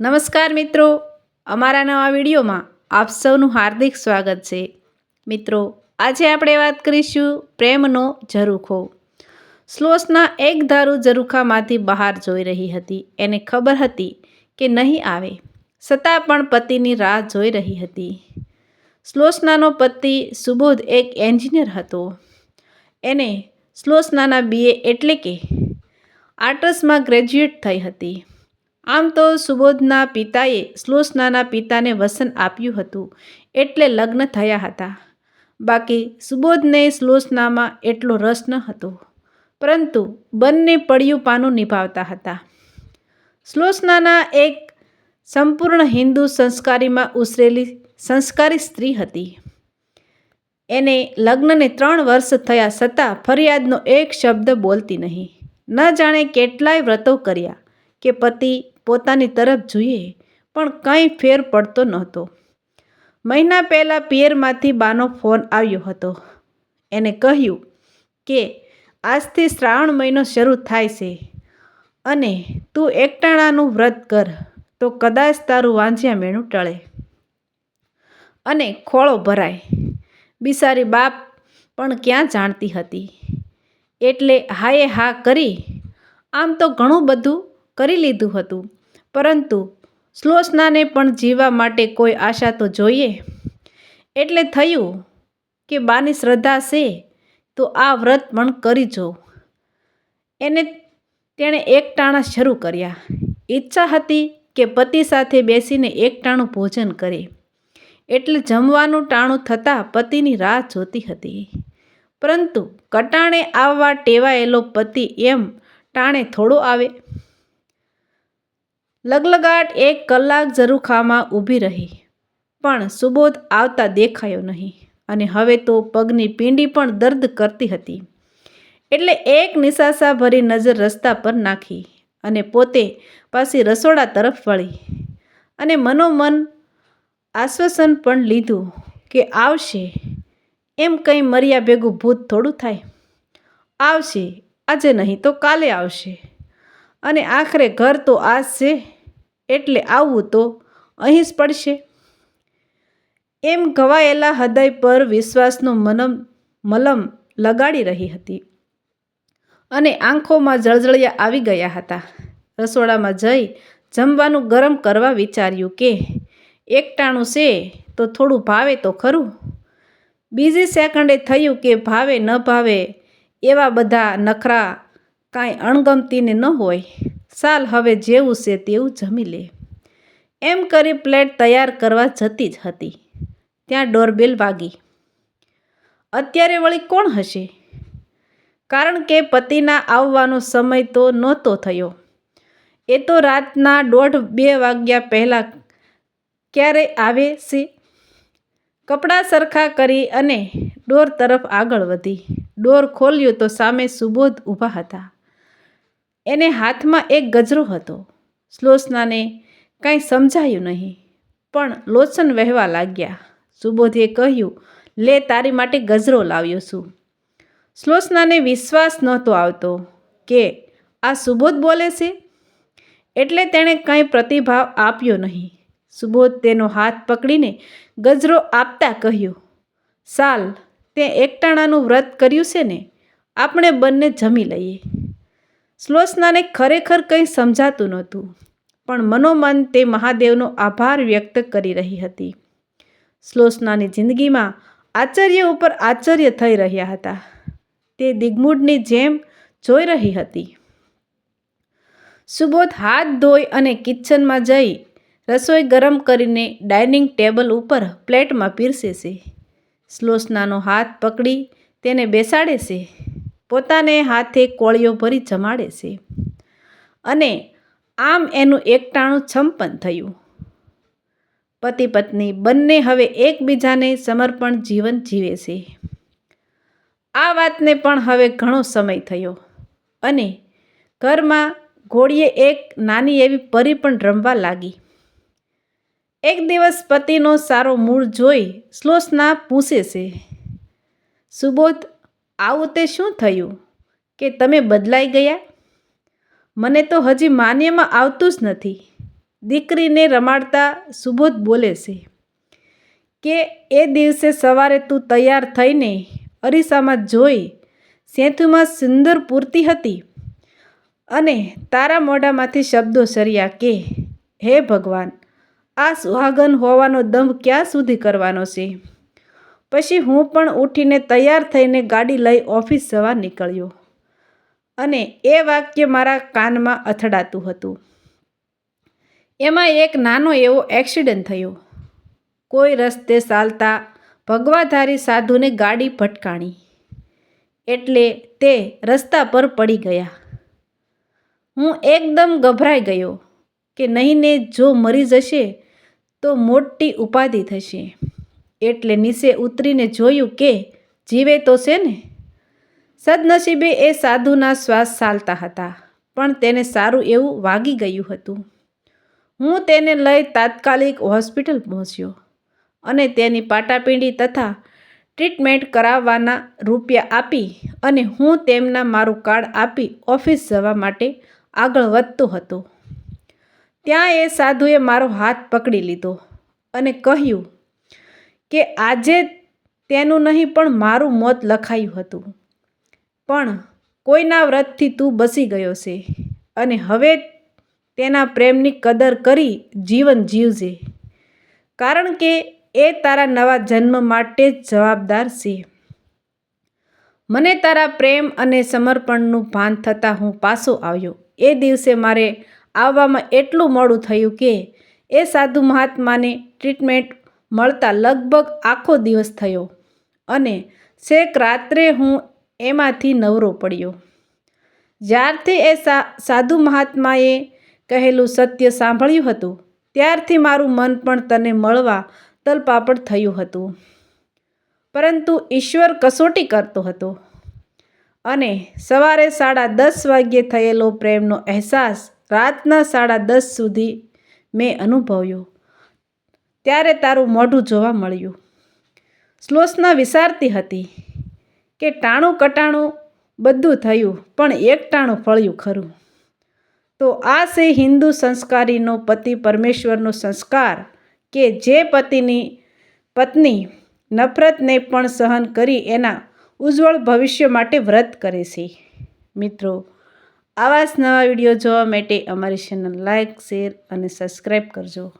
નમસ્કાર મિત્રો. અમારા નવા વિડીયોમાં આપ સૌનું હાર્દિક સ્વાગત છે. મિત્રો, આજે આપણે વાત કરીશું પ્રેમનો ઝરૂખો. સ્લોસના એક ધારું ઝરૂખામાંથી બહાર જોઈ રહી હતી. એને ખબર હતી કે નહીં આવે. છતાં પણ પતિની રાહ જોઈ રહી હતી. સ્લોસનાનો પતિ સુબોધ એક એન્જિનિયર હતો. એને સ્લોસનાના બીએ એટલે કે આર્ટસમાં ગ્રેજ્યુએટ થઈ હતી. આમ તો સુબોધના પિતાએ શ્લોસનાના પિતાને વસન આપ્યું હતું, એટલે લગ્ન થયા હતા. બાકી સુબોધને શ્લોસનામાં એટલો રસ ન હતો, પરંતુ બંને પડ્યું પાનું નિભાવતા હતા. શ્લોસનાના એક સંપૂર્ણ હિન્દુ સંસ્કારીમાં ઉછરેલી સંસ્કારી સ્ત્રી હતી. એને લગ્નને ત્રણ વર્ષ થયા છતાં ફરિયાદનો એક શબ્દ બોલતી નહીં. ન જાણે કેટલાય વ્રતો કર્યા કે પતિ પોતાની તરફ જોઈએ, પણ કંઈ ફેર પડતો નહોતો. મહિના પહેલાં પિયરમાંથી બાનો ફોન આવ્યો હતો. એને કહ્યું કે, આજથી શ્રાવણ મહિનો શરૂ થાય છે અને તું એકટાણાનું વ્રત કર, તો કદાચ તારું વાંચ્યા મેણું ટળે અને ખોળો ભરાય. બિસારી બાપ પણ ક્યાં જાણતી હતી? એટલે હાએ હા કરી, આમ તો ઘણું બધું કરી લીધું હતું. પરંતુ સ્લોસનાને પણ જીવવા માટે કોઈ આશા તો જોઈએ? એટલે થયું કે બાની શ્રદ્ધા છે, તો આ વ્રત પણ કરી જો. એને તેણે એકટાણા શરૂ કર્યા. ઈચ્છા હતી કે પતિ સાથે બેસીને એકટાણું ભોજન કરે. એટલે જમવાનું ટાણું થતાં પતિની રાહ જોતી હતી. પરંતુ કટાણે આવવા ટેવાયેલો પતિ એમ ટાણે થોડો આવે. લગલગાટ એક કલાક ઝરૂખામાં ઊભી રહી. પણ સુબોધ આવતા દેખાયો નહીં અને હવે તો પગની પીંડી પણ દર્દ કરતી હતી. એટલે એક નિશાસા ભરી નજર રસ્તા પર નાખી અને પોતે પાછી રસોડા તરફ વળી અને મનોમન આશ્વાસન પણ લીધું કે આવશે. એમ કંઈ મર્યા ભેગું ભૂત થોડું થાય. આવશે, આજે નહીં તો કાલે આવશે. અને આખરે ઘર તો આ છે. એટલે આવવું તો અહીં જ પડશે. એમ ઘવાયેલા હૃદય પર વિશ્વાસનો મનમ, મલમ લગાડી રહી હતી. અને આંખોમાં જળજળિયા આવી ગયા હતા. રસોડામાં જઈ જમવાનું ગરમ કરવા વિચાર્યું કે, એકટાણું છે તો થોડું ભાવે તો ખરું? બીજી સેકન્ડે થયું કે ભાવે ન ભાવે એવા બધા નખરા કાંઈ અણગમતીને ન હોય. સાલ હવે જેવું છે તેવું જમી લે. એમ કરી પ્લેટ તૈયાર કરવા જતી જ હતી. ત્યાં ડોરબેલ વાગી. અત્યારે વળી કોણ હશે? કારણ કે પતિના આવવાનો સમય તો નહોતો થયો. એ તો રાતના દોઢ બે વાગ્યા પહેલાં ક્યારે આવે છે? કપડાં સરખા કરી અને ડોર તરફ આગળ વધી. ડોર ખોલ્યું તો સામે સુબોધ ઊભા હતા. એને હાથમાં એક ગજરો હતો. સ્લોસનાને કાંઈ સમજાયું નહીં, પણ લોચન વહેવા લાગ્યા. સુબોધે કહ્યું, લે, તારી માટે ગજરો લાવ્યો છું. સ્લોસનાને વિશ્વાસ નહોતો આવતો કે આ સુબોધ બોલે છે? એટલે તેણે કંઈ પ્રતિભાવ આપ્યો નહીં. સુબોધ તેનો હાથ પકડીને ગજરો આપતા કહ્યું, સાલ, તે એકટાણાનું વ્રત કર્યું છે ને? આપણે બંને જમી લઈએ. શ્લોસનાને ખરેખર કંઈ સમજાતું નહોતું, પણ મનોમન તે મહાદેવનો આભાર વ્યક્ત કરી રહી હતી. શ્લોસનાની જિંદગીમાં આશ્ચર્ય ઉપર આશ્ચર્ય થઈ રહ્યા હતા. તે દિગ્મૂઢની જેમ જોઈ રહી હતી. સુબોધ હાથ ધોઈ અને કિચનમાં જઈ રસોઈ ગરમ કરીને ડાઇનિંગ ટેબલ ઉપર પ્લેટમાં પીરસે છે. સ્લોસનાનો હાથ પકડી તેને બેસાડે છે. પોતાને હાથે કોળીઓ ભરી જમાડે છે. અને આમ એનું એકટાણું છંપન થયું. પતિ પત્ની બંને હવે એકબીજાને સમર્પણ જીવન જીવે છે. આ વાતને પણ હવે ઘણો સમય થયો. અને ઘરમાં ઘોડીએ એક નાની એવી પરી પણ રમવા લાગી. એક દિવસ પતિનો સારો મૂળ જોઈ શ્લોસના પૂછે છે, સુબોધ આવું તે શું થયું? કે તમે બદલાઈ ગયા? મને તો હજી માન્યમાં આવતું જ નથી. દીકરીને રમાડતા સુબોધ બોલે છે કે એ દિવસે સવારે તું તૈયાર થઈને અરીસામાં જોઈ સેતુમાં સુંદર પૂરતી હતી અને તારા મોઢામાંથી શબ્દો સર્યા કે, હે ભગવાન, આ સુહાગન હોવાનો દંભ ક્યાં સુધી કરવાનો છે? પછી હું પણ ઉઠીને તૈયાર થઈને ગાડી લઈ ઓફિસ જવા નીકળ્યો. અને એ વાક્ય મારા કાનમાં અથડાતું હતું. એમાં એક નાનો એવો એક્સિડન્ટ થયો. કોઈ રસ્તે ચાલતા ભગવાધારી સાધુને ગાડી ભટકાણી. એટલે તે રસ્તા પર પડી ગયા. હું એકદમ ગભરાઈ ગયો કે નહીં ને જો મરી જશે તો મોટી ઉપાધિ થશે. એટલે નીચે ઉતરીને જોયું કે જીવે તો છે ને? સદનસીબે એ સાધુના શ્વાસ ચાલતા હતા, પણ તેને સારું એવું વાગી ગયું હતું. હું તેને લઈ તાત્કાલિક હોસ્પિટલ પહોંચ્યો અને તેની પાટાપીંડી તથા ટ્રીટમેન્ટ કરાવવાના રૂપિયા આપી અને હું તેમના મારું કાર્ડ આપી ઓફિસ જવા માટે આગળ વધતો હતો. ત્યાં એ સાધુએ મારો હાથ પકડી લીધો અને કહ્યું કે આજે તેનું નહીં પણ મારું મોત લખાયું હતું. પણ કોઈના વ્રતથી તું બસી ગયો છે અને હવે તેના પ્રેમની કદર કરી જીવન જીવજે. કારણ કે એ તારા નવા જન્મ માટે જ જવાબદાર છે. મને તારા પ્રેમ અને સમર્પણનું ભાન થતાં હું પાછો આવ્યો. એ દિવસે મારે આવવામાં એટલું મોડું થયું કે એ સાધુ મહાત્માને ટ્રીટમેન્ટ મળતા લગભગ આખો દિવસ થયો અને છેક રાત્રે હું એમાંથી નવરો પડ્યો. જ્યારથી એ સા, સાધુ મહાત્માએ કહેલું સત્ય સાંભળ્યું હતું, ત્યારથી મારું મન પણ તને મળવા તલપાપડ થયું હતું. પરંતુ ઈશ્વર કસોટી કરતો હતો અને સવારે સાડા દસ વાગ્યે થયેલો પ્રેમનો અહેસાસ રાતના સાડા દસ સુધી મેં અનુભવ્યો. ત્યારે તારું મોઢું જોવા મળ્યું. શ્લોસના વિચારતી હતી કે ટાણું કટાણું બધું થયું, પણ એક ટાણું ફળ્યું ખરું. તો આ છે હિન્દુ સંસ્કારીનો પતિ પરમેશ્વરનો સંસ્કાર કે જે પતિની પત્ની નફરતને પણ સહન કરી એના ઉજ્જવળ ભવિષ્ય માટે વ્રત કરે છે. મિત્રો, આવા જ નવા વીડિયો જોવા માટે અમારી ચેનલ લાઇક શેર અને સબસ્ક્રાઈબ કરજો.